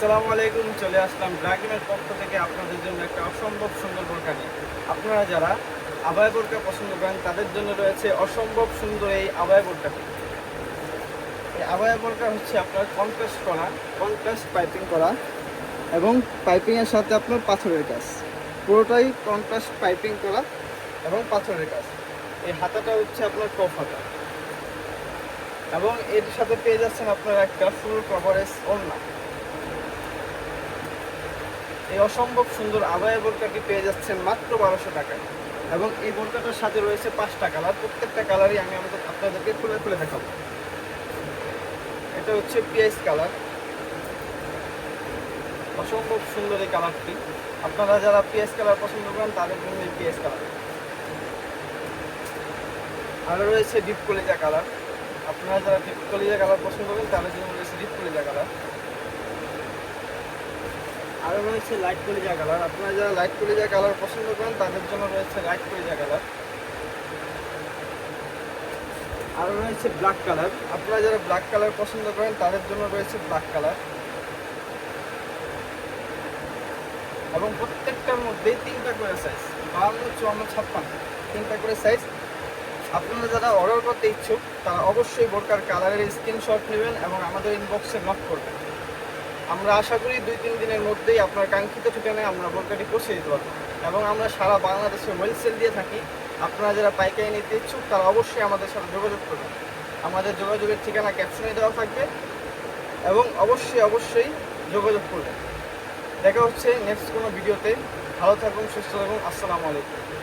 আসসালামু আলাইকুম, চলে আসলাম ড্রাগনের পক্ষ থেকে আপনাদের জন্য একটা অসম্ভব সুন্দর বোরকা নিয়ে। আপনারা যারা আবায় বোরকা পছন্দ করেন, তাদের জন্য রয়েছে অসম্ভব সুন্দর এই আবায় বোরকাটি। এই আবায় বোরকা হচ্ছে আপনার কন্ট্রাস্ট করা কন্ট্রাস্ট পাইপিং করা এবং পাইপিংয়ের সাথে আপনার পাথরের কাজ। পুরোটাই কন্ট্রাস্ট পাইপিং করা এবং পাথরের কাজ। এই হাতাটা হচ্ছে আপনার টপ হাতা। এবং এর সাথে পেয়ে যাচ্ছেন আপনার একটা ফুল কভারেজ ওড়না। এই অসম্ভব সুন্দর আবায়া বোরকাটি পেয়ে যাচ্ছেন মাত্র বারোশো টাকায়। এবং এই বোরকাটার সাথে রয়েছে পাঁচটা কালার। প্রত্যেকটা কালারই আমি আমাদের আপনাদেরকে খুলে খুলে দেখাবো। এটা হচ্ছে পিএস কালার। অসম্ভব সুন্দর এই কালারটি। আপনারা যারা পিএস কালার পছন্দ করেন, তাদের জন্য এই পিএস কালার। আরও রয়েছে ডিপ কলিজা কালার। আপনারা যারা ডিপ কলিজা কালার পছন্দ করেন, তাদের জন্য রয়েছে ডিপ কলিজা কালার। আরও রয়েছে লাইট কলিজা কালার আপনারা যারা লাইট কলিজা কালার পছন্দ করেন, তাদের জন্য রয়েছে লাইট কলিজা কালার আরও রয়েছে ব্ল্যাক কালার আপনারা যারা ব্ল্যাক কালার পছন্দ করেন, তাদের জন্য রয়েছে ব্ল্যাক কালার এবং প্রত্যেকটার মধ্যেই তিনটা করে সাইজ বাহান্ন, চুয়ান্ন, ছাপ্পান্ন, তিনটা করে সাইজ আপনারা যারা অর্ডার করতে ইচ্ছুক, তারা অবশ্যই বোরকার কালারের স্ক্রিনশট নেবেন এবং আমাদের ইনবক্সে নক করবেন। আমরা আশা করি দুই, তিন দিনের মধ্যেই আপনার কাঙ্ক্ষিত ঠিকানায় আমরা বোরকাটি পৌঁছে দিতে পারব। এবং আমরা সারা বাংলাদেশে হোলসেল দিয়ে থাকি। আপনারা যারা পাইকারি নিতে ইচ্ছুক, তারা অবশ্যই আমাদের সাথে যোগাযোগ করবেন। আমাদের যোগাযোগের ঠিকানা ক্যাপশনে দেওয়া থাকবে এবং অবশ্যই অবশ্যই যোগাযোগ করবেন। দেখা হচ্ছে নেক্সট কোনো ভিডিওতে ভালো থাকুন, সুস্থ থাকুন। আসসালামু আলাইকুম।